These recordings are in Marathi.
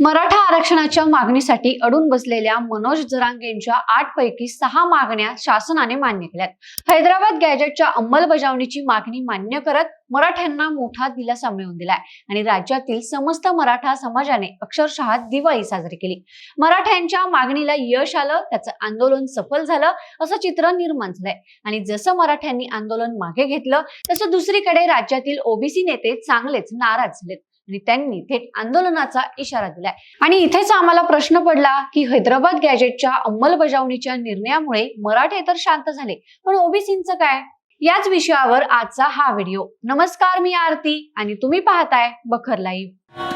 मराठा आरक्षणाच्या मागणीसाठी अडून बसलेल्या मनोज जरांगेंच्या आठ पैकी सहा मागण्या शासनाने मान्य केल्यात. हैदराबाद गॅजेटच्या अंमलबजावणीची मागणी मान्य करत मराठ्यांना मोठा दिलासा मिळवून दिलाय आणि राज्यातील समस्त मराठा समाजाने अक्षरशः दिवाळी साजरी केली. मराठ्यांच्या मागणीला यश आलं त्याचं आंदोलन सफल झालं असं चित्र निर्माण झालंय. आणि जसं मराठ्यांनी आंदोलन मागे घेतलं तसं दुसरीकडे राज्यातील ओबीसी नेते चांगलेच नाराज झालेत. आणि त्यांनी थेट आंदोलनाचा इशारा दिलाय. आणि इथेच आम्हाला प्रश्न पडला की हैदराबाद गॅजेटच्या अंमलबजावणीच्या निर्णयामुळे मराठे तर शांत झाले पण ओबीसींचं काय? याच विषयावर आजचा हा व्हिडिओ. नमस्कार मी आरती आणि तुम्ही पाहताय बखर लाईव्ह.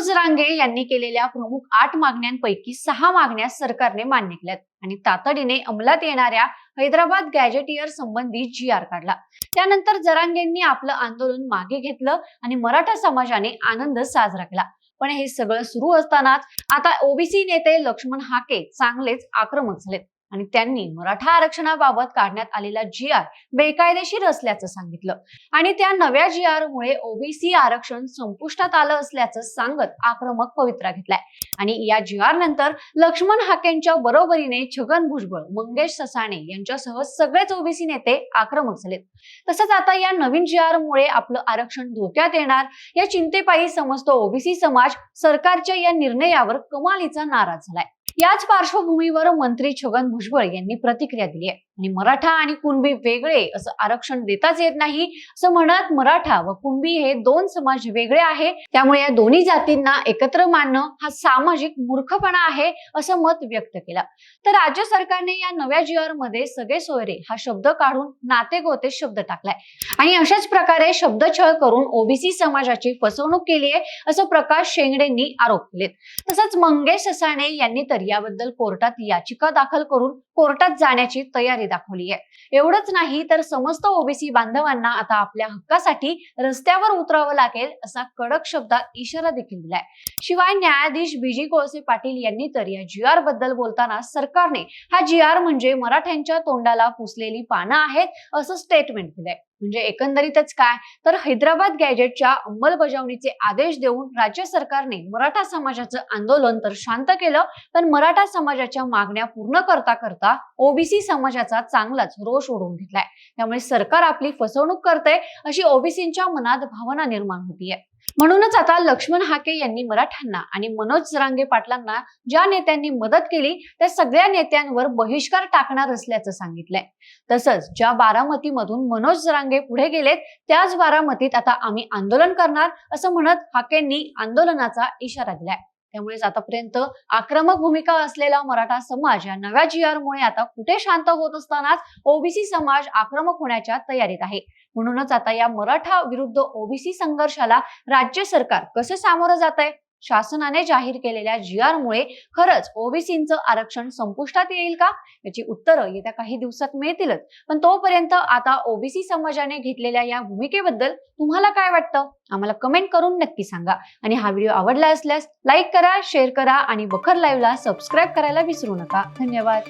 मनोज जरांगे यांनी केलेल्या प्रमुख आठ मागण्यांपैकी सहा मागण्या सरकारने मान्य केल्यात. आणि तातडीने अंमलात येणाऱ्या हैदराबाद गॅजेटियर संबंधी जी आर काढला. त्यानंतर जरांगेंनी आपलं आंदोलन मागे घेतलं आणि मराठा समाजाने आनंद साजरा केला. पण हे सगळं सुरू असतानाच आता ओबीसी नेते लक्ष्मण हाके चांगलेच आक्रमक झालेत. आणि त्यांनी मराठा आरक्षणाबाबत काढण्यात आलेला जी आर बेकायदेशीर असल्याचं सांगितलं. आणि त्या नव्या जी आर मुळे ओबीसी आरक्षण संपुष्टात आलं असल्याचं सांगत आक्रमक पवित्रा घेतलाय. आणि या जी आर नंतर लक्ष्मण हाकेंच्या बरोबरीने छगन भुजबळ मंगेश ससाणे यांच्यासह सगळेच ओबीसी नेते आक्रमक झालेत. तसंच आता या नवीन जी आर मुळे आपलं आरक्षण धोक्यात येणार या चिंतेपायी समजतो ओबीसी समाज सरकारच्या या निर्णयावर कमालीचा नाराज झालाय. याच पार्श्वभूमीवर मंत्री छगन भुजबळ यांनी प्रतिक्रिया दिली आहे. आणि मराठा आणि कुणबी वेगळे असं आरक्षण देताच येत नाही असं म्हणत मराठा व कुणबी हे दोन समाज वेगळे आहे. त्यामुळे या दोन्ही जातींना एकत्र मानणं हा सामाजिक मूर्खपणा आहे असं मत व्यक्त केलं. तर राज्य सरकारने या नव्या जी मध्ये सगळे सोयरे हा शब्द काढून नाते गोते शब्द टाकलाय. आणि अशाच प्रकारे शब्दछळ करून ओबीसी समाजाची फसवणूक केली आहे असं प्रकाश शेंगडेंनी आरोप केलेत. तसंच मंगेश ससाणे यांनी तर याबद्दल कोर्टात याचिका दाखल करून कोर्टात जाण्याची तयारी दाखवली आहे. एवढंच नाही तर समस्त ओबीसी बांधवांना आता आपल्या हक्कासाठी रस्त्यावर उतरावं लागेल असा कडक शब्दात इशारा देखील दिलाय. शिवाय न्यायाधीश बीजी कोळसे पाटील यांनी तर या जी आरबद्दल बोलताना सरकारने हा जी आर म्हणजे मराठ्यांच्या तोंडाला पुसलेली पानं आहेत असं स्टेटमेंट दिलंय. म्हणजे एकंदरीतच काय? तर हैदराबाद गॅजेटच्या अंमलबजावणीचे आदेश देऊन राज्य सरकारने मराठा समाजाचं आंदोलन तर शांत केलं पण मराठा समाजाच्या मागण्या पूर्ण करता करता ओबीसी समाजाचा चांगलाच रोष ओढून घेतलाय. त्यामुळे सरकार आपली फसवणूक करते अशी ओबीसींच्या मनात भावना निर्माण होतीये. म्हणूनच आता लक्ष्मण हाके यांनी मराठ्यांना आणि मनोज जरांगे पाटलांना ज्या नेत्यांनी मदत केली त्या सगळ्या नेत्यांवर बहिष्कार टाकणार असल्याचं सांगितलंय. तसंच ज्या बारामतीमधून मनोज जरांगे पुढे गेलेत त्याच बारामतीत आता आम्ही आंदोलन करणार असं म्हणत हाकेंनी आंदोलनाचा इशारा दिलाय. त्यामुळेच आतापर्यंत आक्रमक भूमिका असलेला मराठा समाज या नव्या जी आता कुठे शांत होत असतानाच ओबीसी समाज आक्रमक होण्याच्या तयारीत आहे. म्हणूनच आता या मराठा विरुद्ध ओबीसी संघर्षाला राज्य सरकार कसं सामोरं जात आहे शासनाने जाहीर केलेल्या जी आरमुळे खरंच ओबीसींचं आरक्षण संपुष्टात येईल का? याची उत्तरं येत्या काही दिवसात मिळतीलच. पण तोपर्यंत आता ओबीसी समाजाने घेतलेल्या या भूमिकेबद्दल तुम्हाला काय वाटतं? आम्हाला कमेंट करून नक्की सांगा. आणि हा व्हिडिओ आवडला असल्यास लाईक करा शेअर करा आणि बखर लाईव्हला सबस्क्राईब करायला विसरू नका. धन्यवाद.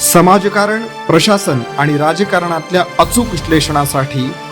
समाजकारण प्रशासन आणि राजकारणातल्या अचूक विश्लेषणासाठी